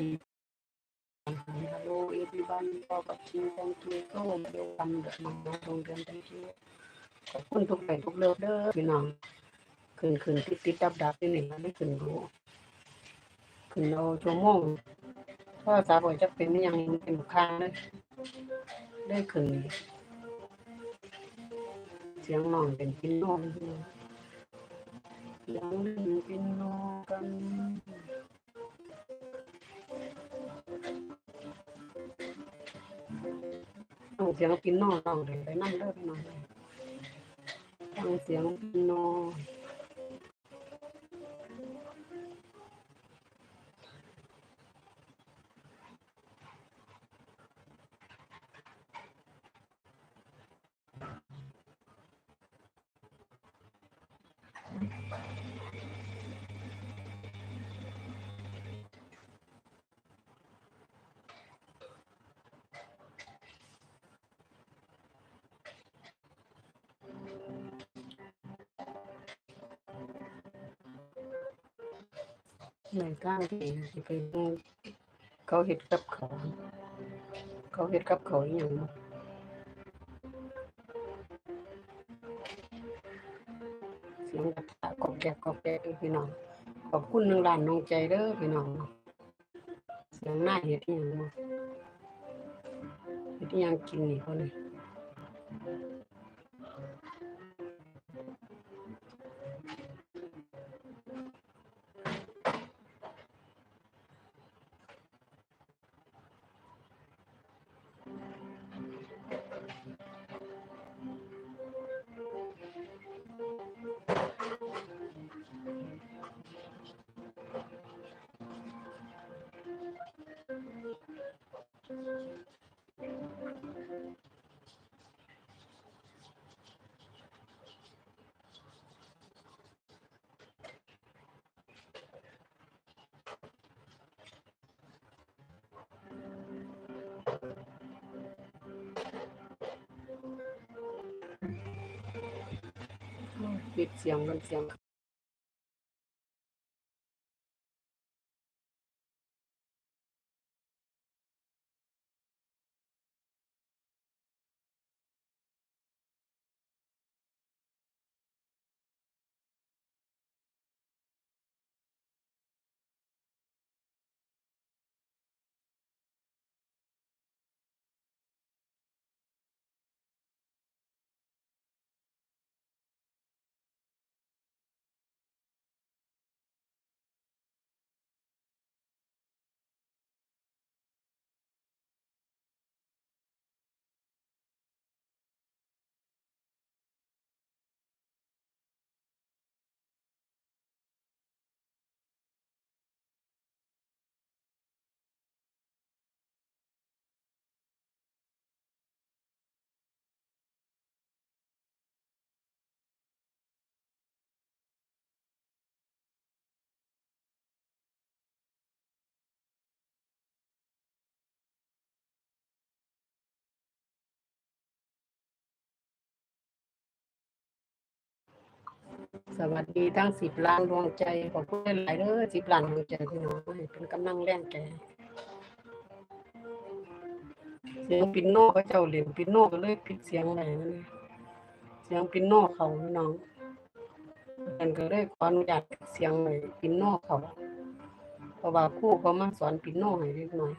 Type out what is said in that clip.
ดี Hello everyone for watching thank you so welcome เด็กน้องโรงเรียน thank you ขอบคุณทุกไลค์ทุกเลิฟเด้อพี่น้องขึ้นขึ้นติดติดดับดับที่หนี่มันไม่ขึ้นรู้ขึ้นเอาชั่วโมงพราะสาวบอกจะเป็นยังเป็นค้างเลยได้ขึ้นเสียงน้องเป็นปินนพี่น้องเสียงเล่นปินโนกัน เสียงปินโนร้องเลยไปนั่งเด้อพี่น้องฟังเสียงปินโน ในก้างที่สิไปดูเขาเห็ดกับเขา เขาเห็ดกับเขาอย่างเสียงกระตะกอบแกกกอบแกพี่น้องขอบคุณหนึ่งล้านน้องใจเด้อพี่น้องเสียงหน้าเห็ดอย่างบ่เห็ดอย่างกินนี่เขาเสีย งกันเสวัสดีทั้งสิบล้านดวงใจขอบคุณหลายเด้อสิบล้านดวงใจพี่น้องเป็นกำลังแรงใจเสียงปินโนเขาเจ้าเหลี่ยมปินโนก็เลยปิดเสียงไหนนั่นเสียงปินโนเขาพี่น้องกันก็เลยขออนุญาตปิดเสียงเลยปินโนเขาเพราะว่าครู่เขามาสอนปินโนให้เล็กน้อย